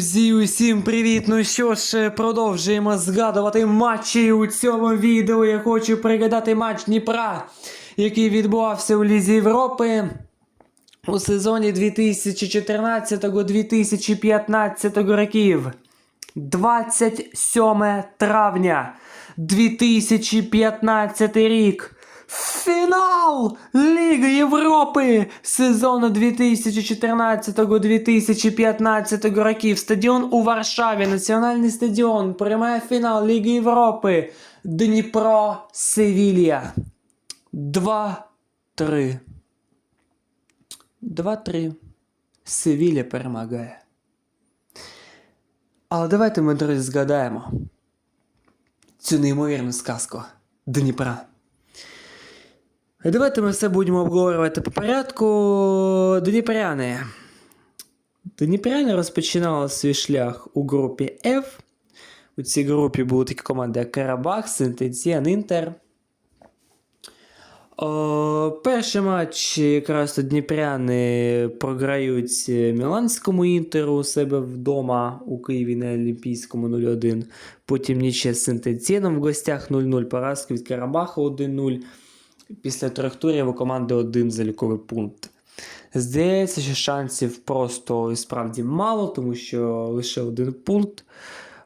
Друзі, усім привіт! Ну що ж, продовжуємо згадувати матчі у цьому відео. Я хочу пригадати матч Дніпра, який відбувався у Лізі Європи у сезоні 2014-2015 років. 27 травня 2015 рік. Фінал Ліги Європи сезону 2014-2015 років. Стадіон у Варшаві, національний стадіон, приймає фінал Ліги Європи. Дніпро Севілія. 2-3. 2-3. Севілія перемагає. Але давайте ми, друзі, згадаємо цю неймовірну сказку Дніпра. Давайте ми все будемо обговорювати по порядку. Дніпряни. Дніпряни розпочинали свій шлях у групі F. У цій групі були такі команди, Карабах, Сентенціан, Інтер. О, перший матч якраз то Дніпряни програють Міланському інтеру у себе вдома у Києві на Олімпійському 0-1. Потім ніче з Сентенціаном в гостях 0-0, поразка від Карабаха 1-0. Після трьох турів у команди один заліковий пункт. Здається, що шансів просто і справді мало, тому що лише один пункт.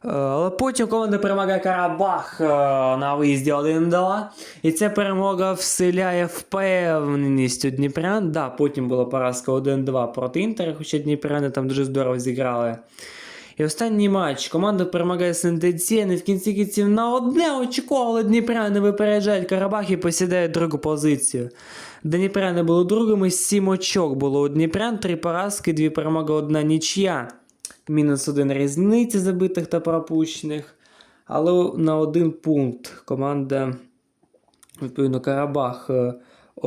Е, Але потім команда перемагає Карабах е, на виїзді 1-2. І ця перемога вселяє впевненість у Дніпрян. Да, потім була поразка 1-2 проти Інтера, хоча Дніпряни там дуже здорово зіграли. І останній матч. Команда перемагає Сентенцієн в кінці кінців на одне очко, але Дніпряни випереджають Карабах і посідають другу позицію. Дніпряни були другими, сім очок було у Дніпрян, три поразки, дві перемоги, одна нічия. Мінус один різниці забитих та пропущених. Але на один пункт команда, відповідно, Карабах е,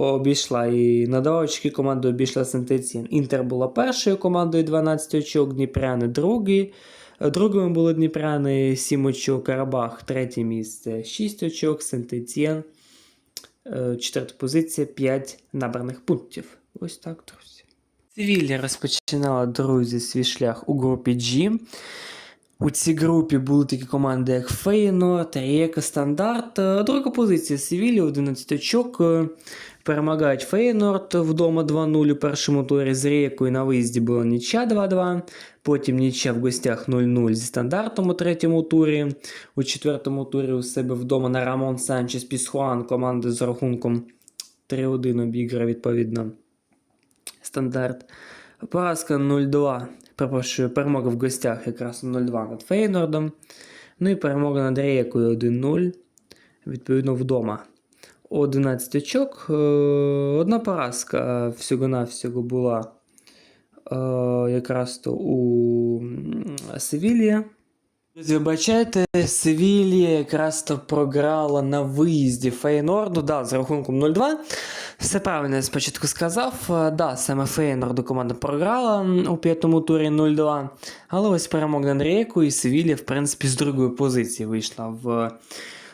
обійшла і на два очки команда обійшла Сентенцієн. Інтер була першою командою 12 очок, Дніпряни другий. Е, Другими були Дніпряни 7 очок, Карабах третє місце 6 очок, Сентенцієн е, четверта позиція 5 набраних пунктів. Ось так, друзі. Севілля розпочинала, друзі, свій шлях у групі G. У цій групі були такі команди, як Фейнорд, Рієка, Стандарт. Е, Друга позиція Севілі, 11 очок. Е, Перемагають Фейнорд вдома 2-0 у першому турі з Рієкою на виїзді була нічя 2-2. Потім нічя в гостях 0-0 зі стандартом у третьому турі. У четвертому турі у себе вдома на Рамон Санчес Пісхуан команда з рахунком 3-1 обіграє відповідно стандарт. Поразка 0-2. Перепрошую, перемога в гостях якраз 0-2 над Фейнордом. Ну і перемога над Рейкою 1-0. Відповідно, вдома. 11 очок. Е, Одна поразка всього-навсього була е, якраз то у м, Севілії. Друзі, вибачайте, Севілія якраз то програла на виїзді Фейнорду, да, з рахунком 0-2. Все правильно я спочатку сказав. Е, Да, саме Фейнорду команда програла у п'ятому турі 0-2. Але ось перемог Рейку і Севілія, в принципі, з другої позиції вийшла в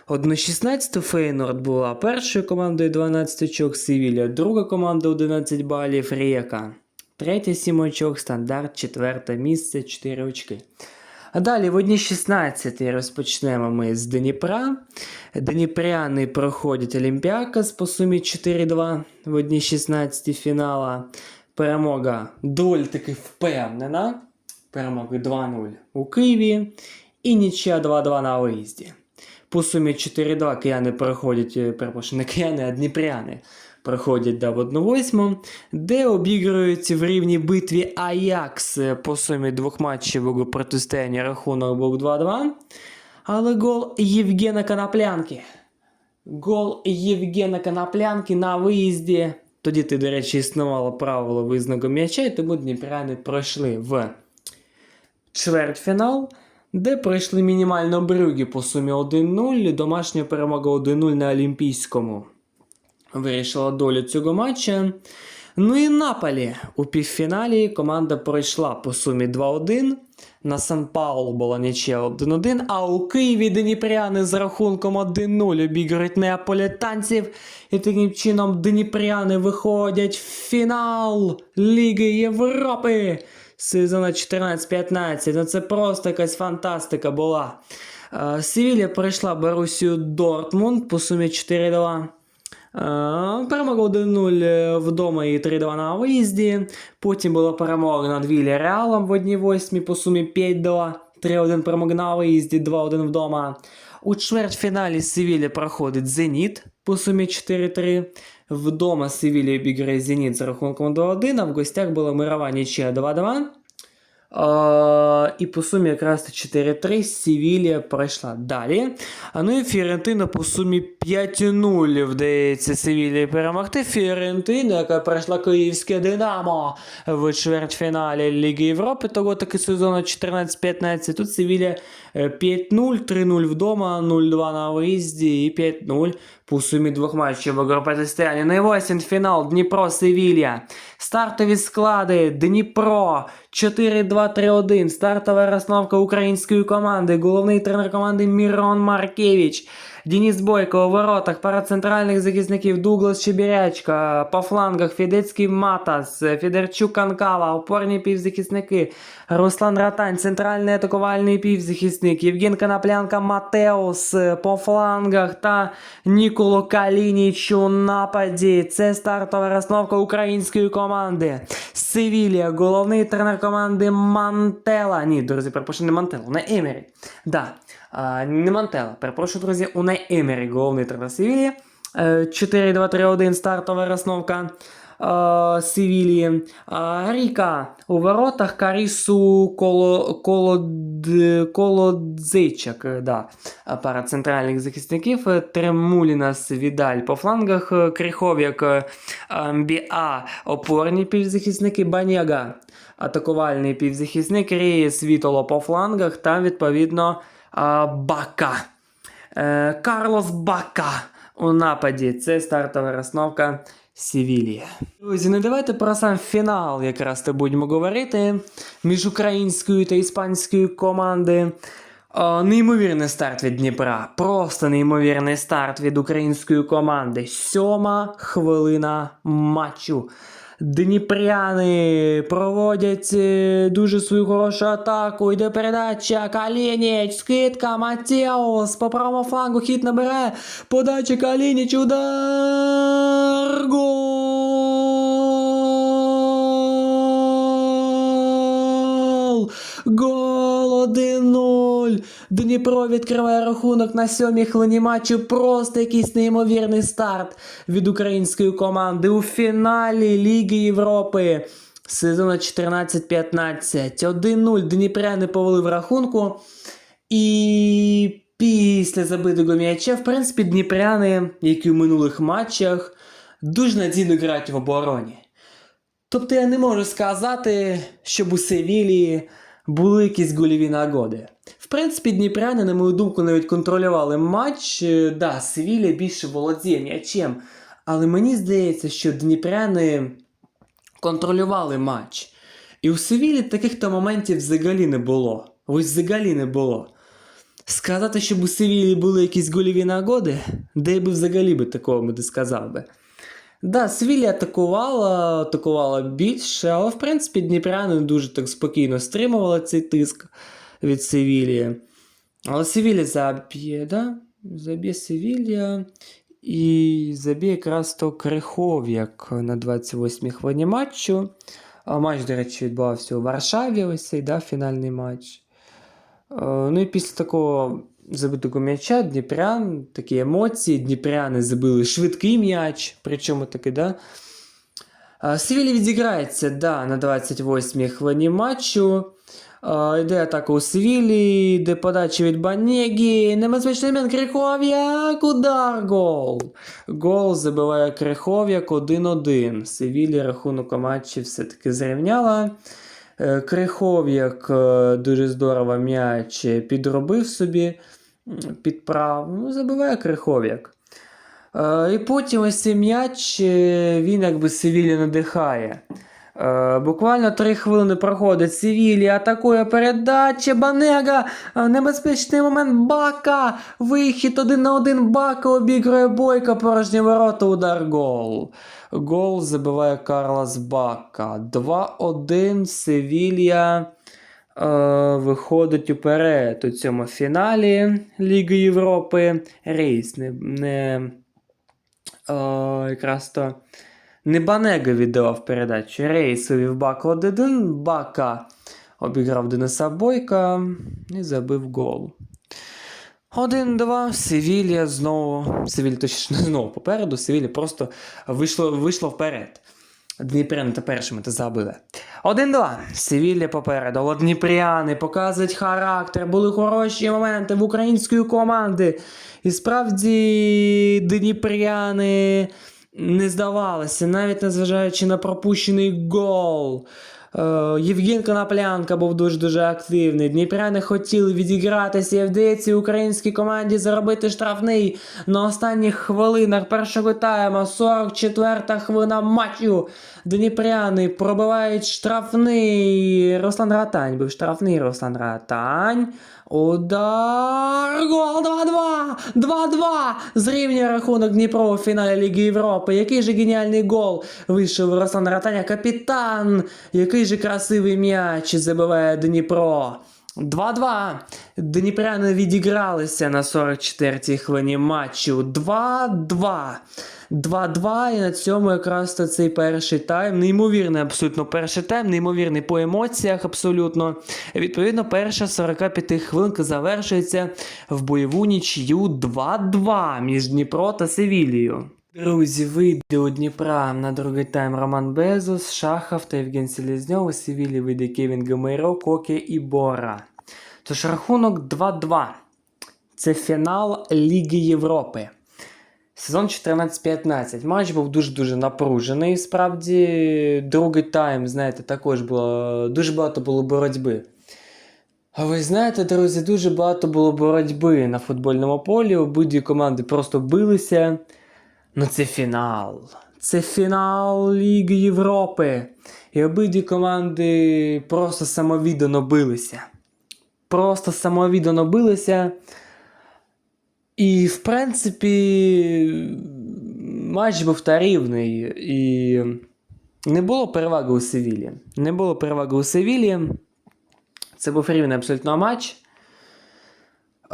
1-16 Фейнорд була першою командою 12 очок, Севілія, друга команда 11 балів, Рієка. Третя 7 очок, стандарт, четверте місце, 4 очки. А далі в одній 16 розпочнемо ми з Дніпра. Дніпряни проходять Олімпіакос по сумі 4-2 в одній 16 фінала. Перемога доволі таки впевнена. Перемоги 2-0 у Києві. І нічия 2-2 на виїзді. По сумі 4-2 кияни проходять, е, перепрошую, не кияни, а дніпряни проходять до 1-8, де обігрують в рівній битві Аякс по сумі двох матчів протистояння рахунок був 2-2. Але гол Євгена Коноплянки. Гол Євгена Коноплянки на виїзді. Тоді ти, до речі, існувало правило визнаку м'яча, і тому дніпряни пройшли в чвертьфінал, де пройшли мінімально Брюгі по сумі 1-0, домашня перемога 1-0 на Олімпійському. Вирішила долю цього матча. Ну і Наполі у півфіналі команда пройшла по сумі 2-1. На Сан Паулу була нічия 1-1, а у Києві Дніпряни з рахунком 1-0 обіграють неаполітанців. І таким чином Дніпряни виходять в фінал Ліги Європи сезону 14-15. Ну це просто якась фантастика була. Е, Севілія пройшла Борусію Дортмунд по сумі 4-2. Е, Перемога 1-0 вдома і 3-2 на виїзді. Потім була перемога над Вілі Реалом в 1-8 по сумі 5-2. 3-1 перемога на виїзді, 2-1 вдома. У чвертьфіналі Севілля проходить Зеніт по сумі 4-3. Вдома Севілля обіграє Зеніт за рахунком 2-1, а в гостях була мирова нічия 2-2. І по сумі якраз 4-3 Севілія пройшла далі. А ну і Фіорентина по сумі 5-0 вдається Севілії перемогти. Фіорентина, яка пройшла київське Динамо в чвертьфіналі Ліги Європи, того таки сезону 14-15. Тут Севілія е, 5-0, 3-0 вдома, 0-2 на виїзді і 5-0 по сумі двох матчів у протистоянні. Ну і фінал Дніпро Севілія. Стартові склади Дніпро 4-2-3-1. Стартова розстановка української команди. Головний тренер команди Мірон Маркевич. Денис Бойко у воротах, пара центральних захисників Дуглас Чебірячка, по флангах Фідецький Матас, Федорчук Канкава, опорні півзахисники, Руслан Ратань, центральний атакувальний півзахисник, Євген Коноплянка Матеус по флангах та Ніколо Калініч у нападі. Це стартова розстановка української команди. Севілія, головний тренер команди Мантела. Ні, друзі, не Мантела, не Емері. Да. Не Мантела. Перепрошую, друзі, у Емері, головний тренер Севілії. Е, 4-2-3-1 стартова розновка е, Севілії. Ріка у воротах Карісу Коло, е, Да. Пара центральних захисників. е, Тремулінас Відаль по флангах. е, Кріхов'як е, Біа. Опорні півзахисники Баняга. Атакувальний півзахисник Рієс Вітоло по флангах та відповідно Бака. Е, Карлос Бака у нападі. Це стартова розновка Севілії. Друзі, ну давайте про сам фінал якраз то будемо говорити між українською та іспанською команди. О, неймовірний старт від Дніпра. Просто неймовірний старт від української команди. Сьома хвилина матчу. Дніпряни проводять е, дуже свою хорошу атаку. Йде передача. Калініч, скидка, Матеус. По правому флангу хід набирає. Подача Калініч, удар. Гол! Гол 1-0. Дніпро відкриває рахунок на сьомій хвилині матчу. Просто якийсь неймовірний старт від української команди у фіналі Ліги Європи сезону 14-15. 1-0 Дніпряни повели в рахунку. І після забитого м'яча, в принципі, дніпряни, як і в минулих матчах, дуже надійно грають в обороні. Тобто я не можу сказати, щоб у Севілії були якісь гольові нагоди. В принципі, дніпряни, на мою думку, навіть контролювали матч. Е, Да, Севілія більше володіє м'ячем. Але мені здається, що дніпряни контролювали матч. І у Севілі таких то моментів взагалі не було. Ось взагалі не було. Сказати, щоб у Севілі були якісь гольові нагоди, де я би взагалі би такого не сказав би. Да, Севілія атакувала, атакувала більше, але в принципі дніпряни дуже так спокійно стримували цей тиск від Севілії. Але Севілія заб'є, да? Заб'є Севілія. І заб'є якраз то Крихов'як на 28-й хвилині матчу. А матч, до речі, відбувався у Варшаві, ось цей да, фінальний матч. Е, Ну і після такого забитого м'яча Дніпрян, такі емоції. Дніпряни забили швидкий м'яч, причому таки, да. Севілі відіграється да, на 28-й хвилині матчу. Йде атака у Севілі, йде подача від Банегі. Небезпечний мен Крихов'як, удар, гол. Гол забиває Крихов'як 1-1. Севілі рахунок у матчі все-таки зрівняла. Е, Крихов'як е, дуже здорово м'яч підробив собі, підправ. Ну, забиває Крихов'як. Е, І потім ось цей м'яч він якби Севілі надихає. Е, буквально три хвилини проходить Севілія, атакує передача, Банега, е, небезпечний момент Бака, вихід один на один Бака, обігрує Бойка, порожні ворота, удар гол. Гол забиває Карлос Бака. 2-1 Севілія е, виходить уперед у цьому фіналі Ліги Європи. Рейс не, не е, якраз то не Банега віддавав передачу. Рейс вивів Бака 1-1, Бака обіграв Дениса Бойка і забив гол. 1-2. Севілія знову. Севілія точніше не знову попереду. Севілія просто вийшло, вийшло вперед. Дніпряни та першими та забили. 1-2. Севілія попереду. Але Дніпряни показують характер. Були хороші моменти в української команди. І справді Дніпряни не здавалися, навіть незважаючи на пропущений гол. Е, Євген Коноплянка був дуже-дуже активний. Дніпряни хотіли відігратися і вдається українській команді заробити штрафний на останніх хвилинах першого тайму. 44-та хвилина матчу. Дніпряни пробивають штрафний. Руслан Ратань був штрафний Руслан Ратань. Удар. Гол 2-2. 2-2. Зрівнює рахунок Дніпро у фіналі Ліги Європи. Який же геніальний гол вийшов Руслан Ратаня. Капітан. Який же красивий м'яч забиває Дніпро. 2-2. Дніпряни відігралися на 44-й хвилині матчу. 2-2. 2-2. І на цьому якраз то цей перший тайм. Неймовірний абсолютно перший тайм, неймовірний по емоціях абсолютно. Відповідно, перша 45 хвилинка завершується в бойову нічию 2-2 між Дніпро та Севілією. Друзі, вийде у Дніпра на другий тайм Роман Безус, Шахов та Євген Селезньов, у Севілі вийде Кевін Гамейро, Коке і Бора. Тож рахунок 2-2. Це фінал Ліги Європи. Сезон 14-15. Матч був дуже-дуже напружений. Справді, другий тайм, знаєте, також було дуже багато було боротьби. А ви знаєте, друзі, дуже багато було боротьби на футбольному полі. Обидві команди просто билися. Ну, це фінал. Це фінал Ліги Європи. І обидві команди просто самовіддано билися. Просто самовіддано билися. І, в принципі, матч був та рівний. І не було переваги у Севілі. Не було переваги у Севілі. Це був рівний абсолютно матч.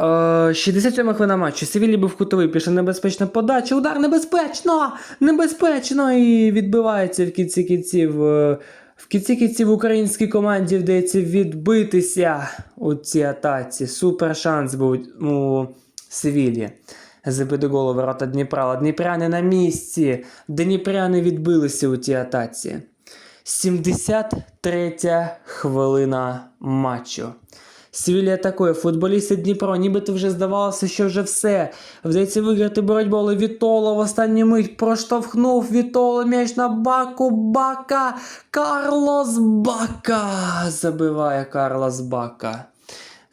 Е, 67 хвилина матчу. Севілі був кутовий, пішла небезпечна подача. Удар небезпечно! Небезпечно! І відбивається в кінці кінців. е, В кінці кінців українській команді вдається відбитися у цій атаці. Супер шанс був у Севілі. Забити голову ворота Дніпра. Дніпряни на місці. Дніпряни відбилися у цій атаці. 73 хвилина матчу. Севілія атакує футболісти Дніпро, нібито вже здавалося, що вже все. Вдається виграти боротьбу, але Вітоло в останню мить проштовхнув Вітоло м'яч на баку. Бака. Карлос Бака. Забиває Карлос Бака.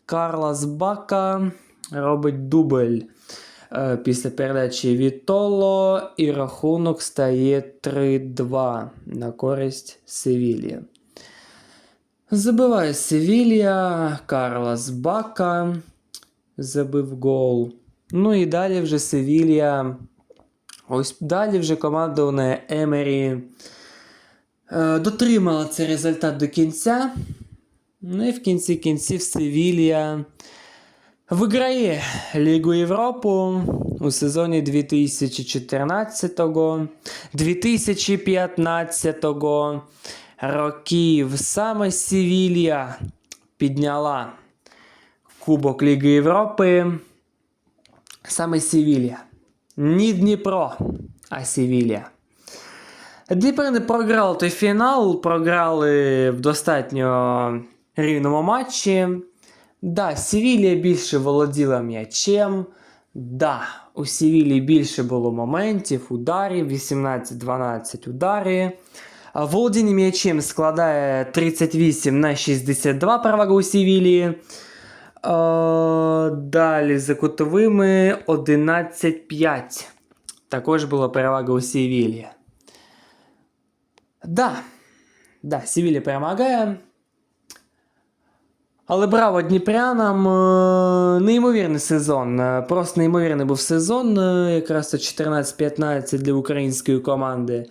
Карлос Бака робить дубль е, після передачі Вітоло, і рахунок стає 3-2 на користь Севілії. Забиває Севілія, Карлос Бака забив гол. Ну і далі вже Севілія. Ось далі вже команда у Емері е, дотримала цей результат до кінця. Ну і в кінці кінців Севілія виграє Лігу Європу у сезоні 2014-2015 років. Саме Севілія підняла Кубок Ліги Європи. Саме Севілія. Ні Дніпро, а Севілія. Дніпро не програли той фінал, програли в достатньо рівному матчі. Да, Севілія більше володіла м'ячем. Да, у Севілії більше було моментів, ударів, 18-12 ударів. Володіння м'ячем складає 38 на 62 перевага у Севілії. Е, Далі за кутовими 11-5. Також була перевага у Севілії. Да. Да, Севілля перемагає. Але браво Дніпрянам. е, Неймовірний сезон. е, Просто неймовірний був сезон. е, Якраз то 14-15 для української команди.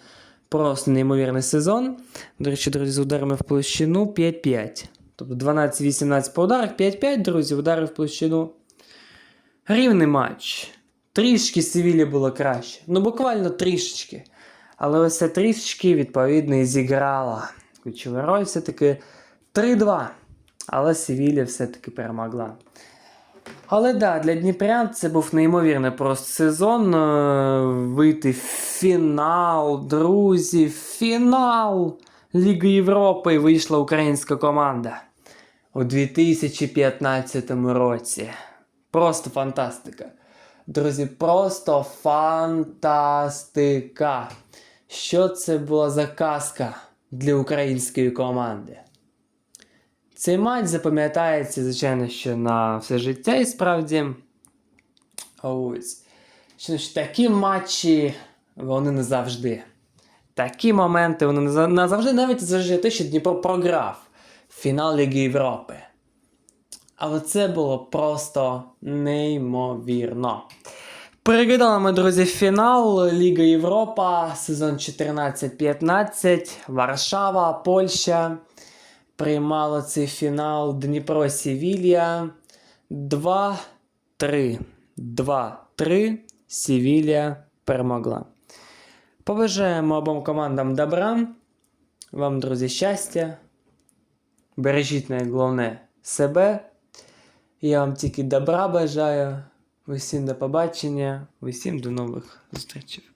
Просто неймовірний сезон. До речі, друзі, з ударами в площину 5-5. Тобто 12-18 по ударах, 5-5, друзі, удари в площину. Рівний матч. Трішки Севілі було краще. Ну, буквально трішечки. Але ось це трішечки, відповідно, і зіграла. Ключова роль все-таки 3-2. Але Севілля все-таки перемогла. Але да, для Дніпрян це був неймовірний просто сезон. е, Вийти в фінал, друзі, фінал Ліги Європи вийшла українська команда у 2015 році. Просто фантастика. Друзі, просто фантастика. Що це була за казка для української команди? Цей матч запам'ятається, звичайно, що на все життя і справді. Ось. Що такі матчі вони не завжди. Такі моменти вони не завжди, навіть завжди те, що Дніпро програв фінал Ліги Європи. Але це було просто неймовірно. Переглядали ми, друзі, фінал Ліга Європа, сезон 14-15, Варшава, Польща. Приймало цей фінал Дніпро Севілья 2-3. 2-3. Севілья перемогла. Побажаємо обом командам добра. Вам, друзі, щастя. Бережіть найголовне себе. Я вам тільки добра бажаю. Усім до побачення, усім до нових зустрічей.